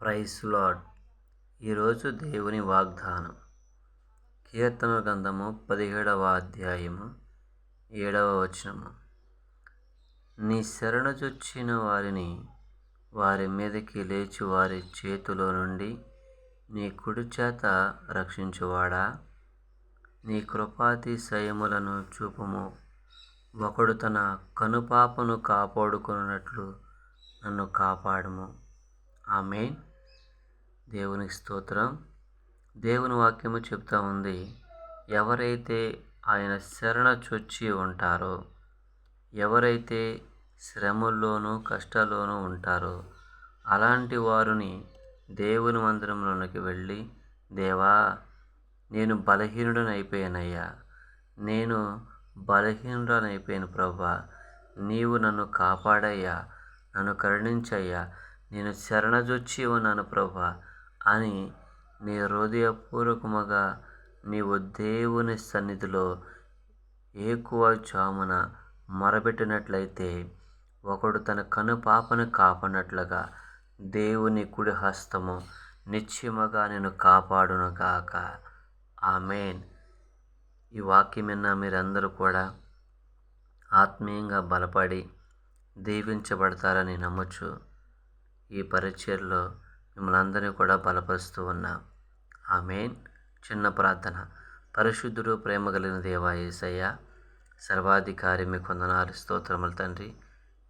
Price lord ఈరోజు దేవుని వాగ్దానం. కీర్తన గ్రంథము పదిహేడవ అధ్యాయము ఏడవ వచనము. నీ శరణుజొచ్చిన వారిని వారి మీదకి లేచి వారి చేతిలో నుండి నీ కుడి చేత రక్షించువాడా? నీ కృపాతిశయములను చూపుము. ఒకడు తన కనుపాపను కాపాడుకున్నట్లు నన్ను కాపాడము. ఆమెన్. దేవునికి స్తోత్రం. దేవుని వాక్యము చెప్తా ఉంది ఎవరైతే ఆయన శరణ చొచ్చి ఉంటారో ఎవరైతే శ్రమల్లోనూ కష్టాల్లోనూ ఉంటారో అలాంటి వారిని దేవుని మందిరంలోనికి వెళ్ళి దేవా నేను బలహీనుడని అయిపోయానయ్యా నేను బలహీనుడనైపోయాను ప్రభా. నీవు నన్ను కాపాడయ్యా. నన్ను కరుణించయ్యా. నేను శరణజొచ్చి ఉన్నాను ప్రభా. అని నీ హృదయపూర్వకముగా నీవు దేవుని సన్నిధిలో ఏకువ చామున మొరబెట్టినట్లయితే ఒకడు తన కను పాపను కాపాడినట్లుగా దేవుని కుడి హస్తము నిశ్చయముగా నేను కాపాడునుగాక. ఆమెన్. ఈ వాక్యం విన్న మీరందరూ కూడా ఆత్మీయంగా బలపడి దీవించబడతారని నమ్మచ్చు ఈ పరిచయలో మిమ్మల్ని అందరినీ కూడా బలపరుస్తూ ఉన్నా. ఆమెన్. చిన్న ప్రార్థన. పరిశుద్ధుడు ప్రేమ కలిగిన దేవా ఏసయ్య సర్వాధికారి మీ కొందనాలు స్తోత్రములు తండ్రి.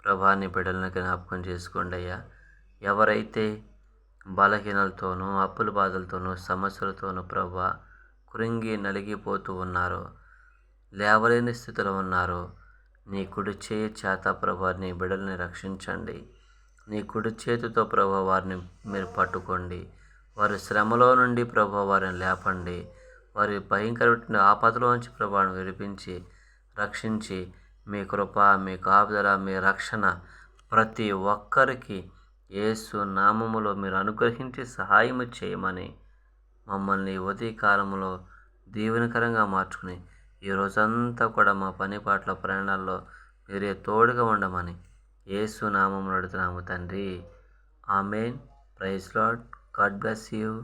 ప్రభాని బిడ్డలను జ్ఞాపకం చేసుకోండి అయ్యా. ఎవరైతే బలహీనలతోనూ అప్పుల బాధలతోనూ సమస్యలతోనూ ప్రభా కృంగి నలిగిపోతూ ఉన్నారో లేవలేని స్థితిలో ఉన్నారో నీ కుడి చేయి చేత ప్రభా నీ బిడ్డల్ని రక్షించండి. నీ కుడి చేతితో ప్రభా వారిని మీరు పట్టుకోండి. వారి శ్రమలో నుండి ప్రభా వారిని లేపండి. వారి భయంకరమైన ఆపదలోంచి ప్రభాను విడిపించి రక్షించి మీ కృప మీ కాపుదల మీ రక్షణ ప్రతి ఒక్కరికి యేసు నామములో మీరు అనుగ్రహించి సహాయం చేయమని మమ్మల్ని ఉదయ కాలంలో దీవెనకరంగా మార్చుకుని ఈ రోజంతా కూడా మా పని పాటల ప్రయాణాల్లో మీరే తోడుగా ఉండమని ఏసు నామం అడుగుతున్నాము తండ్రి. Amen. Praise Lord God bless you.